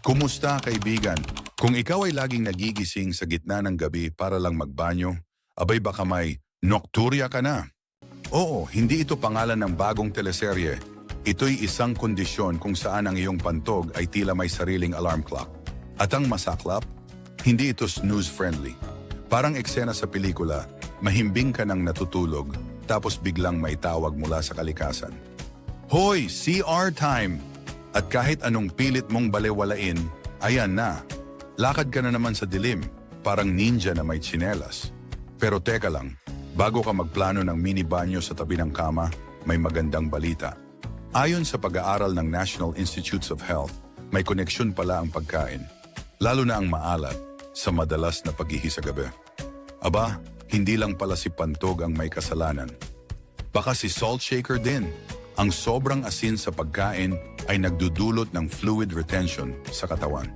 Kumusta kaibigan? Kung ikaw ay laging nagigising sa gitna ng gabi para lang magbanyo, abay baka may nocturia ka na. Oo, hindi ito pangalan ng bagong teleserye. Ito'y isang kondisyon kung saan ang iyong pantog ay tila may sariling alarm clock. At ang masaklap, hindi ito snooze-friendly. Parang eksena sa pelikula, mahimbing ka nang natutulog, tapos biglang may tawag mula sa kalikasan. Hoy, CR time! At kahit anong pilit mong balewalain, ayan na. Lakad ka na naman sa dilim, parang ninja na may tsinelas. Pero teka lang, bago ka magplano ng mini banyo sa tabi ng kama, may magandang balita. Ayon sa pag-aaral ng National Institutes of Health, may koneksyon pala ang pagkain. Lalo na ang maalat sa madalas na paghihi sa gabi. Aba, hindi lang pala si Pantog ang may kasalanan. Baka si salt shaker din. Ang sobrang asin sa pagkain ay nagdudulot ng fluid retention sa katawan.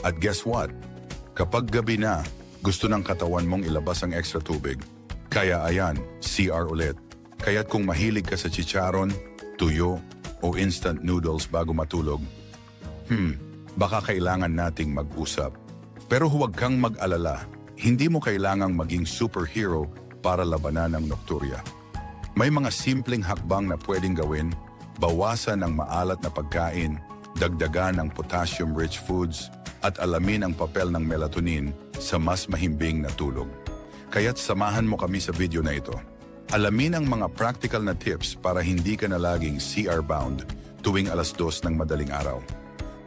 At guess what? Kapag gabi na, gusto ng katawan mong ilabas ang extra tubig. Kaya ayan, CR ulit. Kaya't kung mahilig ka sa chicharon, tuyo, o instant noodles bago matulog, hmm, baka kailangan nating mag-usap. Pero huwag kang mag-alala, hindi mo kailangang maging superhero para labanan ng nocturia. May mga simpleng hakbang na pwedeng gawin, bawasan ang maalat na pagkain, dagdagan ang potassium-rich foods, at alamin ang papel ng melatonin sa mas mahimbing na tulog. Kaya't samahan mo kami sa video na ito. Alamin ang mga practical na tips para hindi ka na laging CR-bound tuwing alas dos ng madaling araw.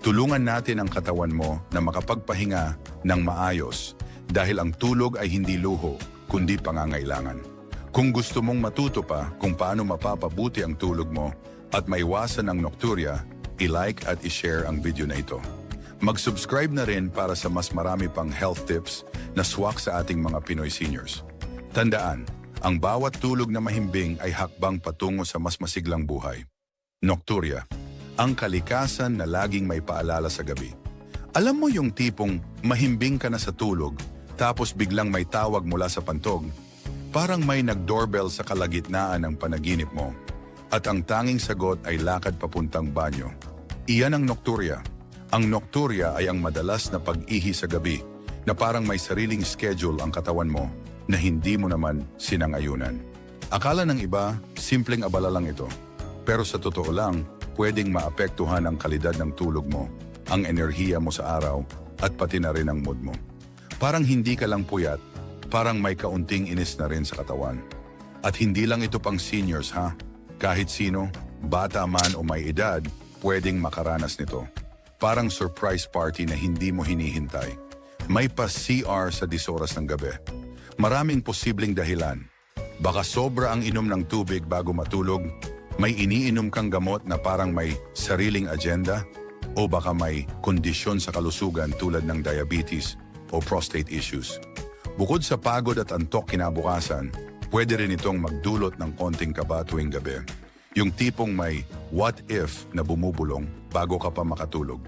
Tulungan natin ang katawan mo na makapagpahinga ng maayos dahil ang tulog ay hindi luho kundi pangangailangan. Kung gusto mong matuto pa kung paano mapapabuti ang tulog mo at maiwasan ang nocturia, i-like at i-share ang video na ito. Mag-subscribe na rin para sa mas marami pang health tips na swak sa ating mga Pinoy seniors. Tandaan, ang bawat tulog na mahimbing ay hakbang patungo sa mas masiglang buhay. Nocturia, ang kalikasan na laging may paalala sa gabi. Alam mo yung tipong mahimbing ka na sa tulog, tapos biglang may tawag mula sa pantog, parang may nag-doorbell sa kalagitnaan ng panaginip mo, at ang tanging sagot ay lakad papuntang banyo. Iyan ang nocturia. Ang nocturia ay ang madalas na pag-ihi sa gabi, na parang may sariling schedule ang katawan mo na hindi mo naman sinangayunan. Akala ng iba, simpleng abala lang ito. Pero sa totoo lang, pwedeng maapektuhan ang kalidad ng tulog mo, ang enerhiya mo sa araw, at pati na rin ang mood mo. Parang hindi ka lang puyat, parang may kaunting inis na rin sa katawan. At hindi lang ito pang seniors ha. Kahit sino, bata man o may edad, pwedeng makaranas nito. Parang surprise party na hindi mo hinihintay. May pa-CR sa disoras ng gabi. Maraming posibleng dahilan. Baka sobra ang inom ng tubig bago matulog, may iniinom kang gamot na parang may sariling agenda, o baka may kondisyon sa kalusugan tulad ng diabetes o prostate issues. Bukod sa pagod at antok kinabukasan, pwede rin itong magdulot ng konting kaba tuwing gabi. Yung tipong may what if na bumubulong bago ka pa makatulog.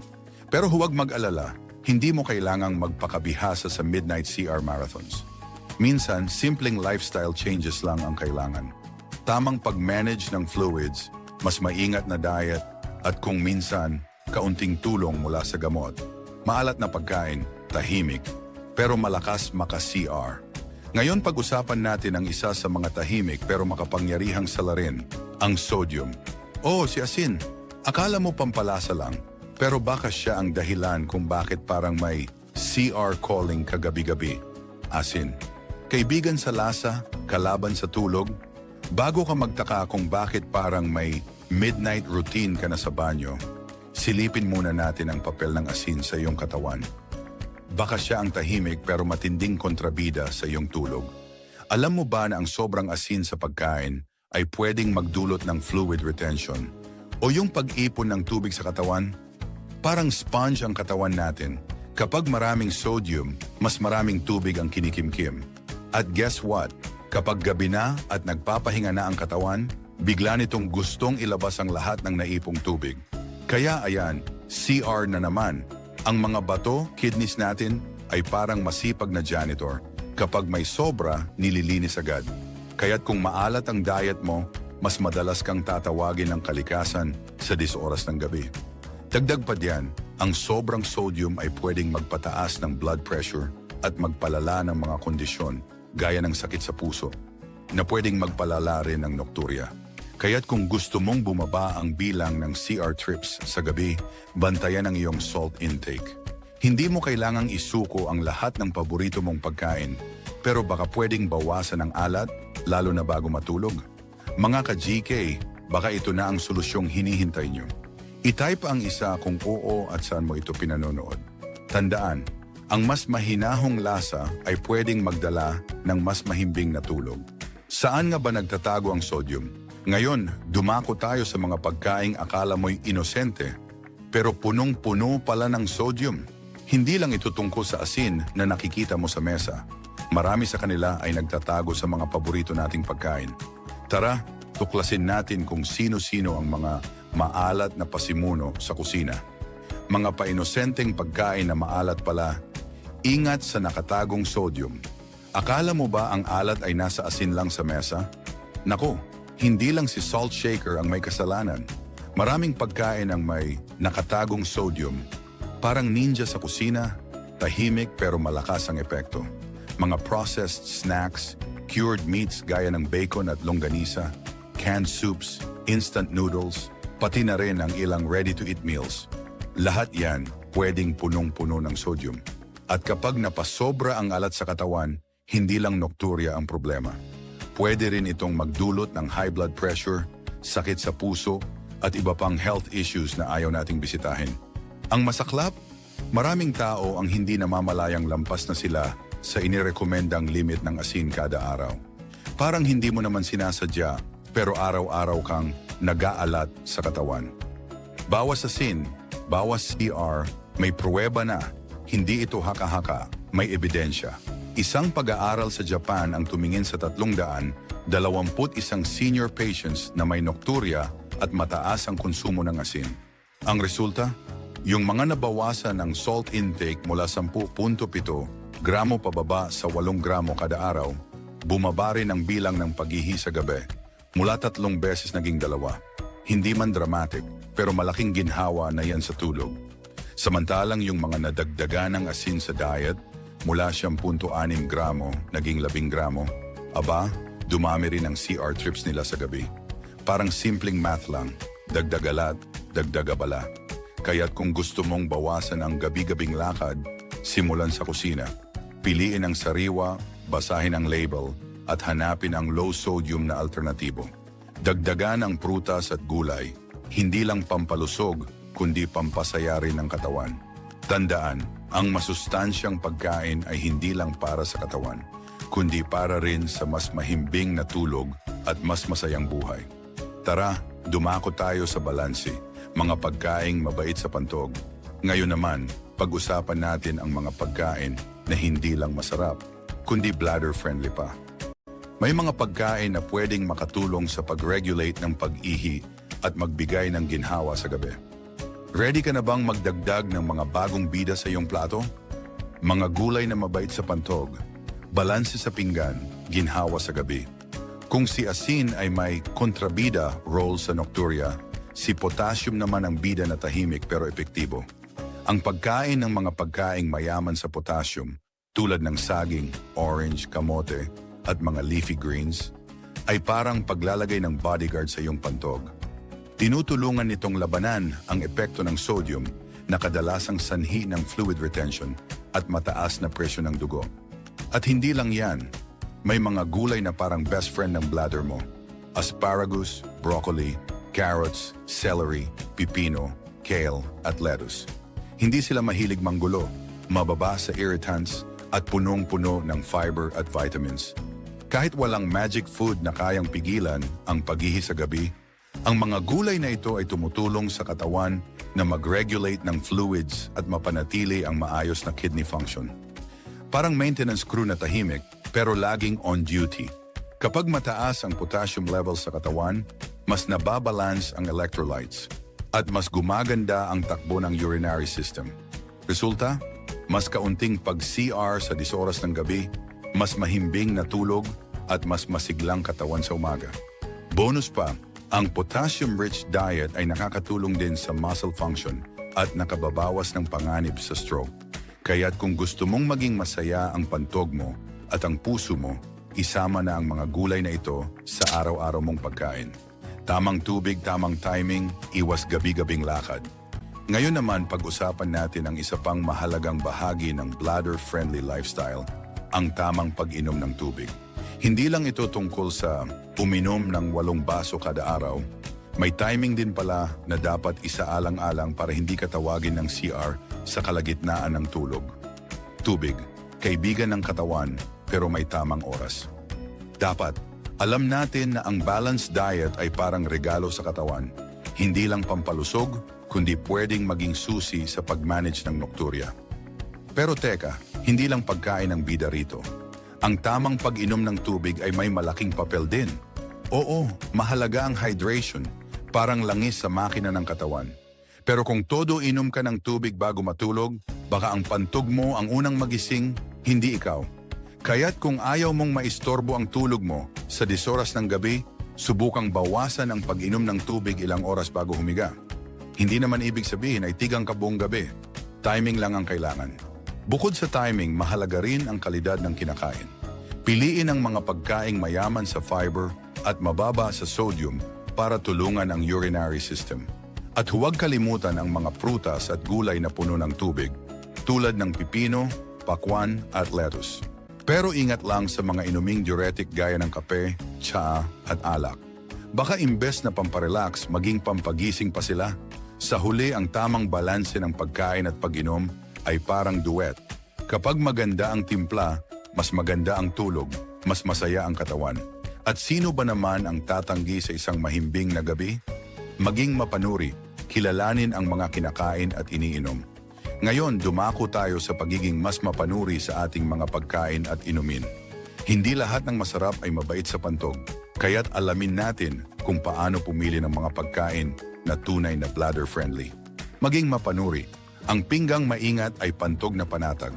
Pero huwag mag-alala, hindi mo kailangang magpakabihasa sa midnight CR marathons. Minsan, simpleng lifestyle changes lang ang kailangan. Tamang pag-manage ng fluids, mas maingat na diet, at kung minsan, kaunting tulong mula sa gamot. Maalat na pagkain, tahimik, pero malakas maka-CR. Ngayon pag-usapan natin ang isa sa mga tahimik pero makapangyarihang salarin, ang sodium. Oh, si Asin. Akala mo pampalasa lang, pero baka siya ang dahilan kung bakit parang may CR calling kagabi-gabi. Asin. Kaibigan sa lasa, kalaban sa tulog. Bago ka magtaka kung bakit parang may midnight routine ka na sa banyo, silipin muna natin ang papel ng asin sa iyong katawan. Baka siya ang tahimik pero matinding kontrabida sa iyong tulog. Alam mo ba na ang sobrang asin sa pagkain ay pwedeng magdulot ng fluid retention o yung pag-ipon ng tubig sa katawan? Parang sponge ang katawan natin. Kapag maraming sodium, mas maraming tubig ang kinikimkim. At guess what? Kapag gabi na at nagpapahinga na ang katawan, bigla nitong gustong ilabas ang lahat ng naipong tubig. Kaya ayan, CR na naman. Ang mga bato, kidneys natin, ay parang masipag na janitor. Kapag may sobra, nililinis agad. Kaya't kung maalat ang diet mo, mas madalas kang tatawagin ng kalikasan sa 10 oras ng gabi. Dagdag pa diyan, ang sobrang sodium ay pwedeng magpataas ng blood pressure at magpalala ng mga kondisyon gaya ng sakit sa puso na pwedeng magpalala rin ng nocturia. Kaya't kung gusto mong bumaba ang bilang ng CR trips sa gabi, bantayan ang iyong salt intake. Hindi mo kailangang isuko ang lahat ng paborito mong pagkain, pero baka pwedeng bawasan ang alat, lalo na bago matulog. Mga ka-GK, baka ito na ang solusyong hinihintay nyo. I-type ang isa kung oo at saan mo ito pinanonood. Tandaan, ang mas mahinahong lasa ay pwedeng magdala ng mas mahimbing na tulog. Saan nga ba nagtatago ang sodium? Ngayon, dumako tayo sa mga pagkaing akala mo'y inosente, pero punong-puno pala ng sodium. Hindi lang ito tungkol sa asin na nakikita mo sa mesa. Marami sa kanila ay nagtatago sa mga paborito nating pagkain. Tara, tuklasin natin kung sino-sino ang mga maalat na pasimuno sa kusina. Mga painosenteng pagkain na maalat pala, ingat sa nakatagong sodium. Akala mo ba ang alat ay nasa asin lang sa mesa? Nako, hindi lang si salt shaker ang may kasalanan. Maraming pagkain ang may nakatagong sodium. Parang ninja sa kusina, tahimik pero malakas ang epekto. Mga processed snacks, cured meats gaya ng bacon at longganisa, canned soups, instant noodles, pati na rin ang ilang ready-to-eat meals. Lahat yan pwedeng punong-puno ng sodium. At kapag napasobra ang alat sa katawan, hindi lang nocturia ang problema. Pwede rin itong magdulot ng high blood pressure, sakit sa puso, at iba pang health issues na ayaw nating bisitahin. Ang masaklap, maraming tao ang hindi namamalayang lampas na sila sa inirekomendang limit ng asin kada araw. Parang hindi mo naman sinasadya, pero araw-araw kang nag-aalat sa katawan. Bawas asin, bawas CR, may pruweba na, hindi ito haka-haka, may ebidensya. Isang pag-aaral sa Japan ang tumingin sa 300, 21 senior patients na may nocturia at mataas ang konsumo ng asin. Ang resulta? Yung mga nabawasan ng salt intake mula 10.7 gramo pababa sa 8 gramo kada araw, bumaba rin ang bilang ng paghihi sa gabi. Mula tatlong beses naging dalawa. Hindi man dramatic, pero malaking ginhawa na yan sa tulog. Samantalang yung mga nadagdagan ng asin sa diet, mula 10.6 gramo naging 10 gramo, aba, dumami rin ang CR trips nila sa gabi. Parang simpleng math lang, dagdag alat, dagdag abala. Kaya't kung gusto mong bawasan ang gabi-gabing lakad, simulan sa kusina. Piliin ang sariwa, basahin ang label, at hanapin ang low-sodium na alternatibo. Dagdagan ang prutas at gulay, hindi lang pampalusog, kundi pampasaya rin ng katawan. Tandaan, ang masustansyang pagkain ay hindi lang para sa katawan, kundi para rin sa mas mahimbing na tulog at mas masayang buhay. Tara, dumako tayo sa balanse, mga pagkaing mabait sa pantog. Ngayon naman, pag-usapan natin ang mga pagkain na hindi lang masarap, kundi bladder-friendly pa. May mga pagkain na pwedeng makatulong sa pag-regulate ng pag-ihi at magbigay ng ginhawa sa gabi. Ready ka na bang magdagdag ng mga bagong bida sa iyong plato? Mga gulay na mabait sa pantog, balanse sa pinggan, ginhawa sa gabi. Kung si asin ay may kontrabida role sa nocturia, si potassium naman ang bida na tahimik pero epektibo. Ang pagkain ng mga pagkaing mayaman sa potassium, tulad ng saging, orange, kamote, at mga leafy greens, ay parang paglalagay ng bodyguard sa iyong pantog. Tinutulungan nitong labanan ang epekto ng sodium na kadalasang sanhi ng fluid retention at mataas na presyo ng dugo. At hindi lang yan, may mga gulay na parang best friend ng bladder mo. Asparagus, broccoli, carrots, celery, pipino, kale, at lettuce. Hindi sila mahilig manggulo, mababa sa irritants, at punong-puno ng fiber at vitamins. Kahit walang magic food na kayang pigilan ang paghihi sa gabi, ang mga gulay na ito ay tumutulong sa katawan na mag-regulate ng fluids at mapanatili ang maayos na kidney function. Parang maintenance crew na tahimik pero laging on duty. Kapag mataas ang potassium level sa katawan, mas nababalance ang electrolytes at mas gumaganda ang takbo ng urinary system. Resulta, mas kaunting pag-CR sa 10 oras ng gabi, mas mahimbing na tulog at mas masiglang katawan sa umaga. Bonus pa, ang potassium-rich diet ay nakakatulong din sa muscle function, at nakababawas ng panganib sa stroke. Kaya't kung gusto mong maging masaya ang pantog mo at ang puso mo, isama na ang mga gulay na ito sa araw-araw mong pagkain. Tamang tubig, tamang timing, iwas gabi-gabing lakad. Ngayon naman pag-usapan natin ang isa pang mahalagang bahagi ng bladder-friendly lifestyle, ang tamang pag-inom ng tubig. Hindi lang ito tungkol sa uminom ng walong baso kada araw. May timing din pala na dapat isaalang-alang para hindi ka tawagin ng CR sa kalagitnaan ng tulog. Tubig, kaibigan ng katawan pero may tamang oras. Dapat, alam natin na ang balanced diet ay parang regalo sa katawan. Hindi lang pampalusog, kundi pwedeng maging susi sa pag-manage ng nokturya. Pero teka, hindi lang pagkain ang bida rito. Ang tamang pag-inom ng tubig ay may malaking papel din. Oo, mahalaga ang hydration, parang langis sa makina ng katawan. Pero kung todo inom ka ng tubig bago matulog, baka ang pantog mo ang unang magising, hindi ikaw. Kaya't kung ayaw mong maistorbo ang tulog mo sa 10 oras ng gabi, subukang bawasan ang pag-inom ng tubig ilang oras bago humiga. Hindi naman ibig sabihin ay tigang ka buong gabi. Timing lang ang kailangan. Bukod sa timing, mahalaga rin ang kalidad ng kinakain. Piliin ang mga pagkaing mayaman sa fiber at mababa sa sodium para tulungan ang urinary system. At huwag kalimutan ang mga prutas at gulay na puno ng tubig, tulad ng pipino, pakwan at lettuce. Pero ingat lang sa mga inuming diuretic gaya ng kape, tsaa at alak. Baka imbes na pamparelax, maging pampagising pa sila. Sa huli, ang tamang balanse ng pagkain at pag-inom ay parang duet. Kapag maganda ang timpla, mas maganda ang tulog, mas masaya ang katawan. At sino ba naman ang tatanggi sa isang mahimbing na gabi? Maging mapanuri, kilalanin ang mga kinakain at iniinom. Ngayon, dumako tayo sa pagiging mas mapanuri sa ating mga pagkain at inumin. Hindi lahat ng masarap ay mabait sa pantog, kaya't alamin natin kung paano pumili ng mga pagkain na tunay na bladder-friendly. Maging mapanuri, ang pinggang maingat ay pantog na panatag.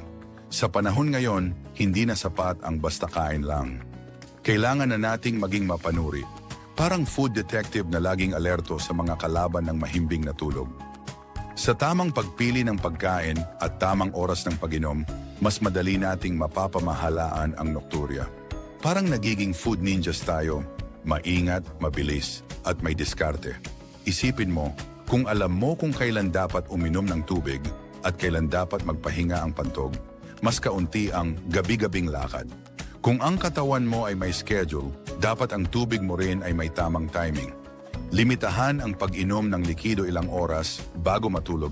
Sa panahon ngayon, hindi na sapat ang basta kain lang. Kailangan na nating maging mapanuri, parang food detective na laging alerto sa mga kalaban ng mahimbing na tulog. Sa tamang pagpili ng pagkain at tamang oras ng pag-inom, mas madali nating mapapamahalaan ang nokturya. Parang nagiging food ninjas tayo, maingat, mabilis, at may diskarte. Isipin mo, kung alam mo kung kailan dapat uminom ng tubig at kailan dapat magpahinga ang pantog, mas kaunti ang gabi-gabing lakad. Kung ang katawan mo ay may schedule, dapat ang tubig mo rin ay may tamang timing. Limitahan ang pag-inom ng likido ilang oras bago matulog.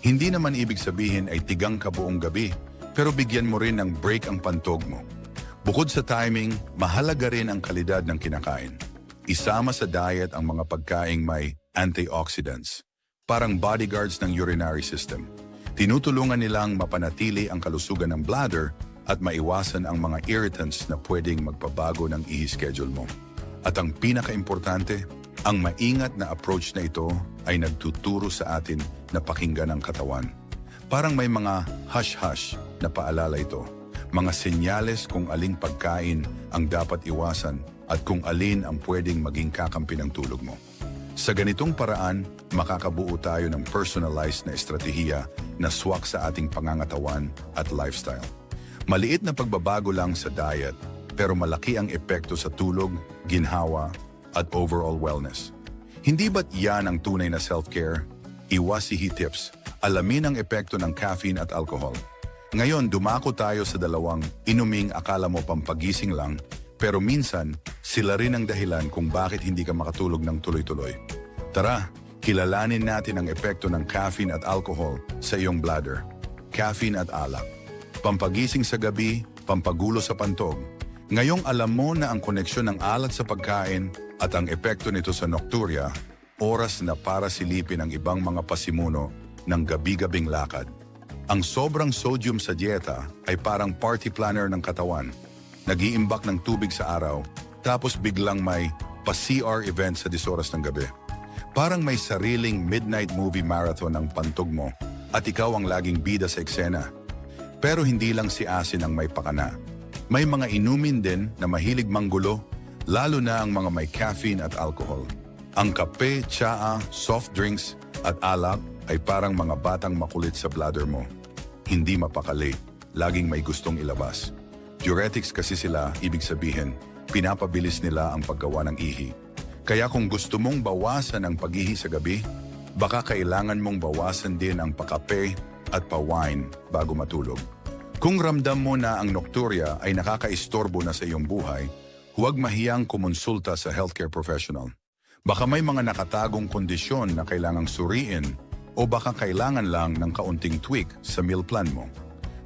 Hindi naman ibig sabihin ay tigang ka buong gabi, pero bigyan mo rin ng break ang pantog mo. Bukod sa timing, mahalaga rin ang kalidad ng kinakain. Isama sa diet ang mga pagkaing may antioxidants, parang bodyguards ng urinary system. Tinutulungan nilang mapanatili ang kalusugan ng bladder at maiwasan ang mga irritants na pwedeng magpabago ng ihi-schedule mo. At ang pinaka-importante, ang maingat na approach na ito ay nagtuturo sa atin na pakinggan ang katawan. Parang may mga hush-hush na paalala ito. Mga senyales kung aling pagkain ang dapat iwasan at kung alin ang pwedeng maging kakampi ng tulog mo. Sa ganitong paraan, makakabuo tayo ng personalized na estratehiya na swak sa ating pangangatawan at lifestyle. Maliit na pagbabago lang sa diet, pero malaki ang epekto sa tulog, ginhawa, at overall wellness. Hindi ba't yan ang tunay na self-care? Iwasihi tips. Alamin ang epekto ng caffeine at alcohol. Ngayon, dumako tayo sa dalawang inuming akala mo pampagising lang, pero minsan, sila rin ang dahilan kung bakit hindi ka makatulog ng tuloy-tuloy. Tara, kilalanin natin ang epekto ng caffeine at alcohol sa iyong bladder. Caffeine at alak. Pampagising sa gabi, pampagulo sa pantog. Ngayong alam mo na ang koneksyon ng alat sa pagkain at ang epekto nito sa nokturya, oras na para silipin ang ibang mga pasimuno ng gabi-gabing lakad. Ang sobrang sodium sa dieta ay parang party planner ng katawan. Nag-iimbak ng tubig sa araw, tapos biglang may pa-CR event sa 10 oras ng gabi. Parang may sariling midnight movie marathon ng pantog mo at ikaw ang laging bida sa eksena. Pero hindi lang si Asin ang may pakana. May mga inumin din na mahilig manggulo, lalo na ang mga may caffeine at alcohol. Ang kape, tsaa, soft drinks at alak ay parang mga batang makulit sa bladder mo. Hindi mapakali, laging may gustong ilabas. Diuretics kasi sila, ibig sabihin, pinapabilis nila ang paggawa ng ihi. Kaya kung gusto mong bawasan ang pag-ihi sa gabi, baka kailangan mong bawasan din ang pakape at pa-wine bago matulog. Kung ramdam mo na ang nocturia ay nakakaistorbo na sa iyong buhay, huwag mahiyang kumonsulta sa healthcare professional. Baka may mga nakatagong kondisyon na kailangang suriin o baka kailangan lang ng kaunting tweak sa meal plan mo.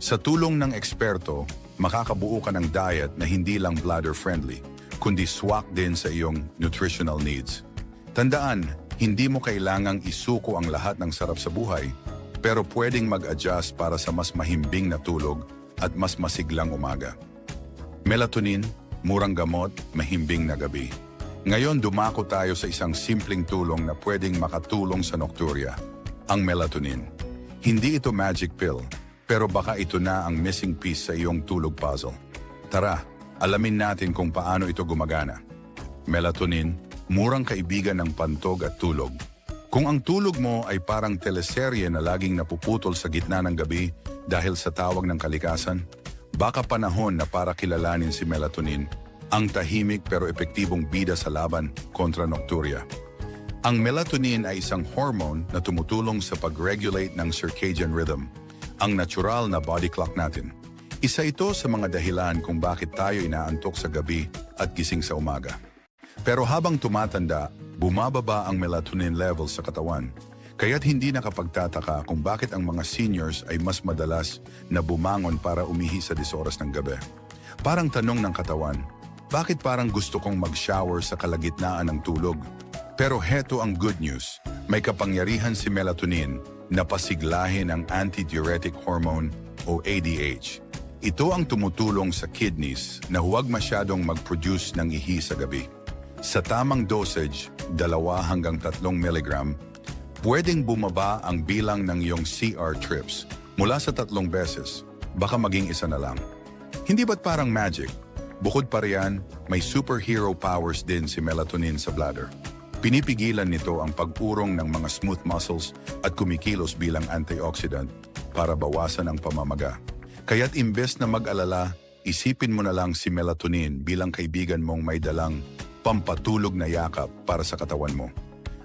Sa tulong ng eksperto, makakabuo ka ng diet na hindi lang bladder-friendly, kundi swak din sa iyong nutritional needs. Tandaan, hindi mo kailangang isuko ang lahat ng sarap sa buhay, pero pwedeng mag-adjust para sa mas mahimbing na tulog at mas masiglang umaga. Melatonin, murang gamot, mahimbing na gabi. Ngayon dumako tayo sa isang simpleng tulong na pwedeng makatulong sa nocturia, ang melatonin. Hindi ito magic pill, pero baka ito na ang missing piece sa iyong tulog puzzle. Tara, alamin natin kung paano ito gumagana. Melatonin, murang kaibigan ng pantog at tulog. Kung ang tulog mo ay parang teleserye na laging napuputol sa gitna ng gabi dahil sa tawag ng kalikasan, baka panahon na para kilalanin si melatonin, ang tahimik pero epektibong bida sa laban kontra nocturia. Ang melatonin ay isang hormone na tumutulong sa pag-regulate ng circadian rhythm, ang natural na body clock natin. Isa ito sa mga dahilan kung bakit tayo inaantok sa gabi at gising sa umaga. Pero habang tumatanda, bumababa ang melatonin levels sa katawan. Kaya't hindi nakapagtataka kung bakit ang mga seniors ay mas madalas na bumangon para umihi sa 10 oras ng gabi. Parang tanong ng katawan, bakit parang gusto kong mag-shower sa kalagitnaan ng tulog? Pero heto ang good news. May kapangyarihan si melatonin na pasiglahin ang antidiuretic hormone o ADH. Ito ang tumutulong sa kidneys na huwag masyadong mag-produce ng ihi sa gabi. Sa tamang dosage, dalawa hanggang tatlong milligram, pwedeng bumaba ang bilang ng iyong CR trips mula sa tatlong beses, baka maging isa na lang. Hindi ba't parang magic? Bukod pa riyan, may superhero powers din si melatonin sa bladder. Pinipigilan nito ang pag-urong ng mga smooth muscles at kumikilos bilang antioxidant para bawasan ang pamamaga. Kaya't imbes na mag-alala, isipin mo na lang si melatonin bilang kaibigan mong may dalang pampatulog na yakap para sa katawan mo.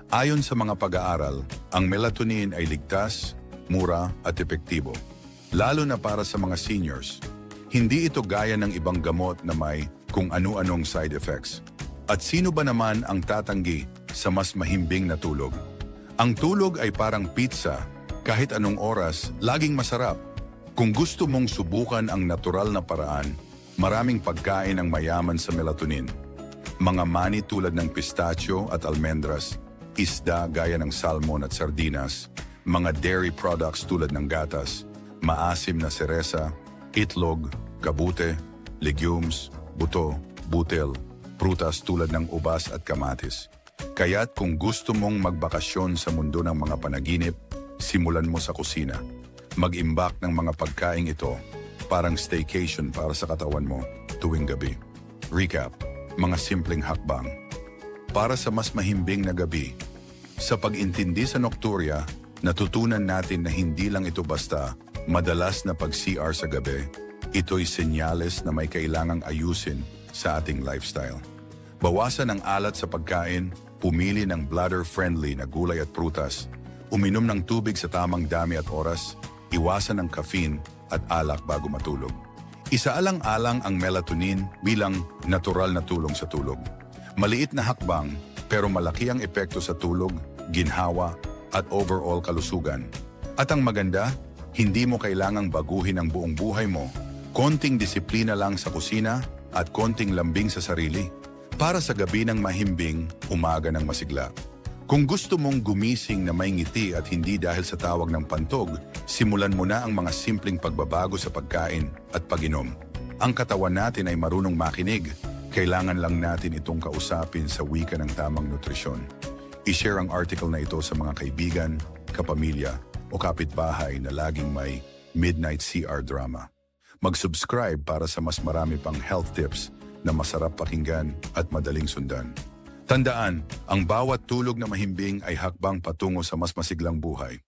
Ayon sa mga pag-aaral, ang melatonin ay ligtas, mura at epektibo. Lalo na para sa mga seniors. Hindi ito gaya ng ibang gamot na may kung ano-anong side effects. At sino ba naman ang tatanggi sa mas mahimbing na tulog? Ang tulog ay parang pizza. Kahit anong oras, laging masarap. Kung gusto mong subukan ang natural na paraan, maraming pagkain ang mayaman sa melatonin. Mga mani tulad ng pistachio at almendras, isda gaya ng salmon at sardinas, mga dairy products tulad ng gatas, maasim na seresa, itlog, kabute, legumes, buto, butil, prutas tulad ng ubas at kamatis. Kaya't kung gusto mong magbakasyon sa mundo ng mga panaginip, simulan mo sa kusina. Mag-imbak ng mga pagkaing ito, parang staycation para sa katawan mo tuwing gabi. Recap, mga simpleng hakbang. Para sa mas mahimbing na gabi, sa pag-intindi sa nocturia, natutunan natin na hindi lang ito basta madalas na pag-CR sa gabi, ito'y senyales na may kailangang ayusin sa ating lifestyle. Bawasan ang alat sa pagkain, pumili ng bladder-friendly na gulay at prutas, uminom ng tubig sa tamang dami at oras, iwasan ang caffeine at alak bago matulog. Isaalang-alang ang melatonin bilang natural na tulong sa tulog. Maliit na hakbang pero malaki ang epekto sa tulog, ginhawa at overall kalusugan. At ang maganda, hindi mo kailangang baguhin ang buong buhay mo. Konting disiplina lang sa kusina at konting lambing sa sarili para sa gabi ng mahimbing, umaga ng masigla. Kung gusto mong gumising na may ngiti at hindi dahil sa tawag ng pantog, simulan mo na ang mga simpleng pagbabago sa pagkain at pag-inom. Ang katawan natin ay marunong makinig. Kailangan lang natin itong kausapin sa wika ng tamang nutrisyon. I-share ang article na ito sa mga kaibigan, kapamilya o kapitbahay na laging may midnight CR drama. Mag-subscribe para sa mas marami pang health tips na masarap pakinggan at madaling sundan. Tandaan, ang bawat tulog na mahimbing ay hakbang patungo sa mas masiglang buhay.